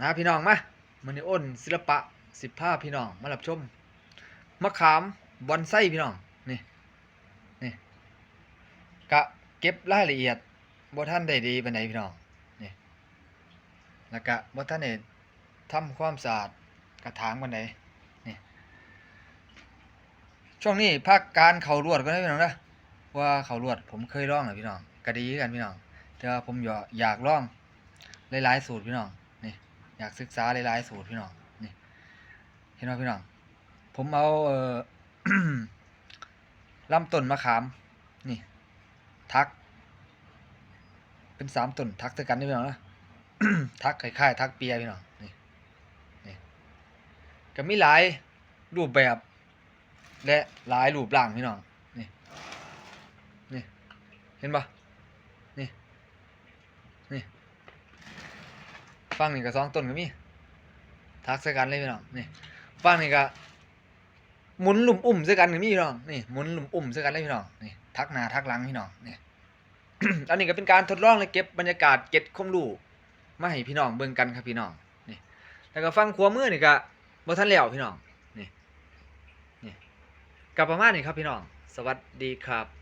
นะพี่น้องมามันนี่อ้นศิลปะสิบผ้าพี่น้องมารับชมมะขามบอนไส้พี่น้องนี่นี่กะเก็บรายละเอียดบ่ท่านได้ดีปานใดพี่น้องนี่แล้วก็บ่ท่านได้ทำความสะอาดกระถางปานใดนี่ช่วงนี้ภาคการเขารวดก็ได้พี่น้องนะว่าเขารวดผมเคยลองแล้วพี่น้องก็ดีกันพี่น้องแต่ว่าผมอยากอยากลองหลายๆสูตรพี่น้อง อยากศึกษาหลายๆสูตรพี่น้องนี่เห็นไหมพี่น้องผมเอาเอ่อลำต้นมะขามนี่ทัก เป็นสามต้นทักด้วยกันนี่พี่น้องนะทักคล้ายๆทักเปียพี่น้องนี่นี่ก็มีหลายรูปแบบ และหลายรูปร่างพี่น้องนี่นี่เห็นปะนี่นี่ ฟังนี่ก็สองต้นก็มีทักใส่กันเลยพี่น้องนี่ฟังนี่ก็หมุนหลุมอุ่มใส่กันก็มีพี่น้องนี่หมุนหลุมอุ่มใส่กันเลยพี่น้องนี่ทักหน้าทักหลังพี่น้องนี่อันนี้ก็เป็นการทดลองเลยเก็บบรรยากาศเก็บความรู้มาให้พี่น้องเบิ่งกันครับพี่น้องนี่แล้วก็ฟังขวมือนี่ก็บ่ทันแล้วพี่น้องนี่นี่ก็ประมาณนี้ครับพี่น้อง สวัสดีครับ